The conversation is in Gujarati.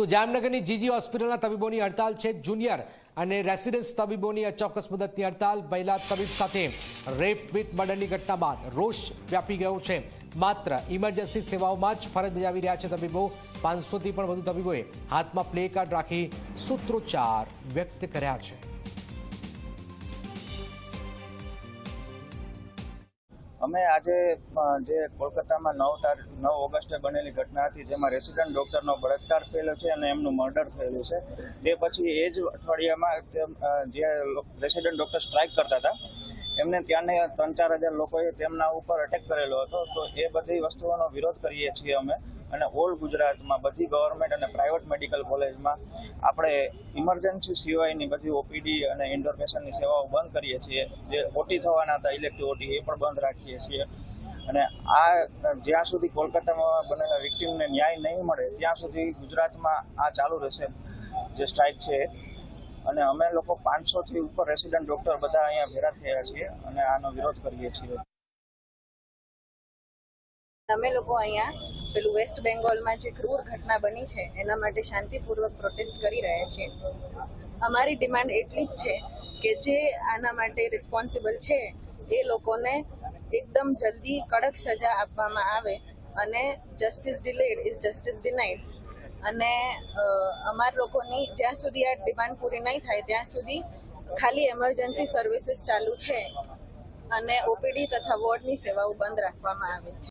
તો જામનગરની જીજી હોસ્પિટલના તબીબોની હડતાલ છે જુનિયર અને રેસિડેન્સ તબીબોની અચોક્કસ મુદતની હડતાલ. મહિલા તબીબ સાથે રેપ વિથ મર્ડરની ઘટના બાદ રોષ વ્યાપી ગયો છે. માત્ર ઇમરજન્સી સેવાઓમાં જ ફરજ બજાવી રહ્યા છે તબીબો. પાંચસોથી પણ વધુ તબીબોએ હાથમાં પ્લે કાર્ડ રાખી સૂત્રોચ્ચાર વ્યક્ત કર્યા છે. અમે આજે જે કોલકાતામાં નવ તારીખ, નવ ઓગસ્ટે બનેલી ઘટના હતી, જેમાં રેસિડન્ટ ડૉક્ટરનો બળાત્કાર થયેલો છે અને એમનું મર્ડર થયેલું છે. તે પછી એ જ અઠવાડિયામાં જે રેસિડન્ટ ડૉક્ટર સ્ટ્રાઇક કરતા હતા, એમને ત્યાંને ત્રણ ચાર હજાર લોકોએ તેમના ઉપર અટેક કરેલો હતો. તો એ બધી વસ્તુઓનો વિરોધ કરીએ છીએ અમે. અને ઓલ ગુજરાતમાં બધી ગવર્મેન્ટ અને પ્રાઇવેટ મેડિકલ કોલેજમાં આપણે ઇમરજન્સી સિવાયની બધી ઓપીડી અને ઇન્ડોર પેશન્ટની સેવાઓ બંધ કરીએ છીએ. જે ઓટી થવાના હતા ઇલેક્ટિવ ઓટી એ પણ બંધ રાખીએ છીએ. અને આ, જ્યાં સુધી કોલકાતામાં બનેલા વિક્ટીમને ન્યાય નહીં મળે, ત્યાં સુધી ગુજરાતમાં આ ચાલુ રહેશે, જે સ્ટ્રાઇક છે. અને અમે લોકો પાંચસોથી ઉપર રેસિડન્ટ ડૉક્ટર બધા અહીંયા ભેગા થયા છીએ અને આનો વિરોધ કરીએ છીએ. અમે લોકો અહીંયા પેલું વેસ્ટ બેંગોલમાં જે ક્રૂર ઘટના બની છે, એના માટે શાંતિપૂર્વક પ્રોટેસ્ટ કરી રહ્યા છે. અમારી ડિમાન્ડ એટલી જ છે કે જે આના માટે રિસ્પોન્સિબલ છે, એ લોકોને એકદમ જલ્દી કડક સજા આપવામાં આવે અને justice delayed is justice denied અને અમાર લોકોની જ્યાં સુધી આ ડિમાન્ડ પૂરી નહીં થાય, ત્યાં સુધી ખાલી એમરજન્સી સર્વિસીસ ચાલુ છે અને ઓપીડી તથા વોર્ડની સેવાઓ બંધ રાખવામાં આવે છે.